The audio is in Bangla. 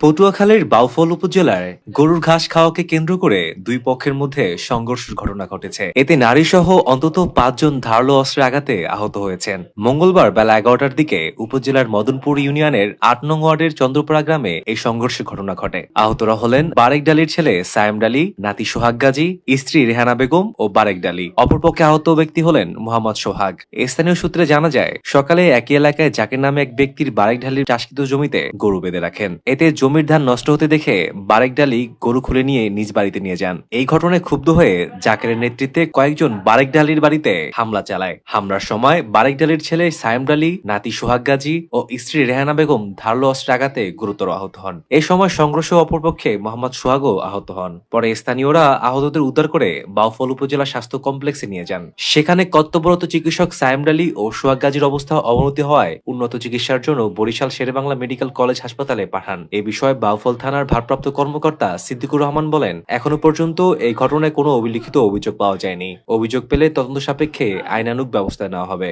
পটুয়াখালীর বাউফল উপজেলায় গরুর ঘাস খাওয়াকে কেন্দ্র করে দুই পক্ষের মধ্যে সংঘর্ষের ঘটনা ঘটেছে। এতে নারী সহ অন্তত পাঁচজন ধারালো অস্ত্রে আঘাতে আহত হয়েছেন। মঙ্গলবার বেলা এগারোটার দিকে উপজেলার মদনপুর ইউনিয়নের আট নং ওয়ার্ডের চন্দ্রপাড়া গ্রামে এই সংঘর্ষের ঘটনা ঘটে। আহতরা হলেন বারেক ডালির ছেলে সায়েম ডালি, নাতি সোহাগ গাজী, স্ত্রী রেহানা বেগম ও বারেক ডালি। অপরপক্ষে আহত ব্যক্তি হলেন মোহাম্মদ সোহাগ। স্থানীয় সূত্রে জানা যায়, সকালে একই এলাকায় জাকের নামে এক ব্যক্তির বারেক ঢালির চাষকৃত জমিতে গরু বেঁধে রাখেন। এতে জমির ধান নষ্ট হতে দেখে বারেক ডালি গরু খুলে নিয়ে নিজ বাড়িতে নিয়ে যান। এই ঘটনায় ক্ষুব্ধ হয়ে জাকেরের নেতৃত্বে কয়েকজন বারেক ডালির বাড়িতে হামলা চালায়। হামলার সময় বারেক ডালির ছেলে সায়েম ডালি, নাতি সোহাগ গাজী ও স্ত্রী রেহানা বেগম ধারালো অস্ত্রে আঘাতে গুরুতর আহত হন। এই সময় সংঘর্ষ অপরপক্ষে মোহাম্মদ সোহাগও আহত হন। পরে স্থানীয়রা আহতদের উদ্ধার করে বাউফল উপজেলা স্বাস্থ্য কমপ্লেক্সে নিয়ে যান। সেখানে কর্তব্যরত চিকিৎসক সায়েম ডালি ও সোহাগ গাজীর অবস্থা অবনতি হওয়ায় উন্নত চিকিৎসার জন্য বরিশাল শেরেবাংলা মেডিকেল কলেজ হাসপাতালে পাঠান। এ বিষয়ে বাউফল থানার ভারপ্রাপ্ত কর্মকর্তা সিদ্দিকুর রহমান বলেন, এখনও পর্যন্ত এই ঘটনায় কোনো অভিলিখিত অভিযোগ পাওয়া যায়নি। অভিযোগ পেলে তদন্ত সাপেক্ষে আইনানুগ ব্যবস্থা নেওয়া হবে।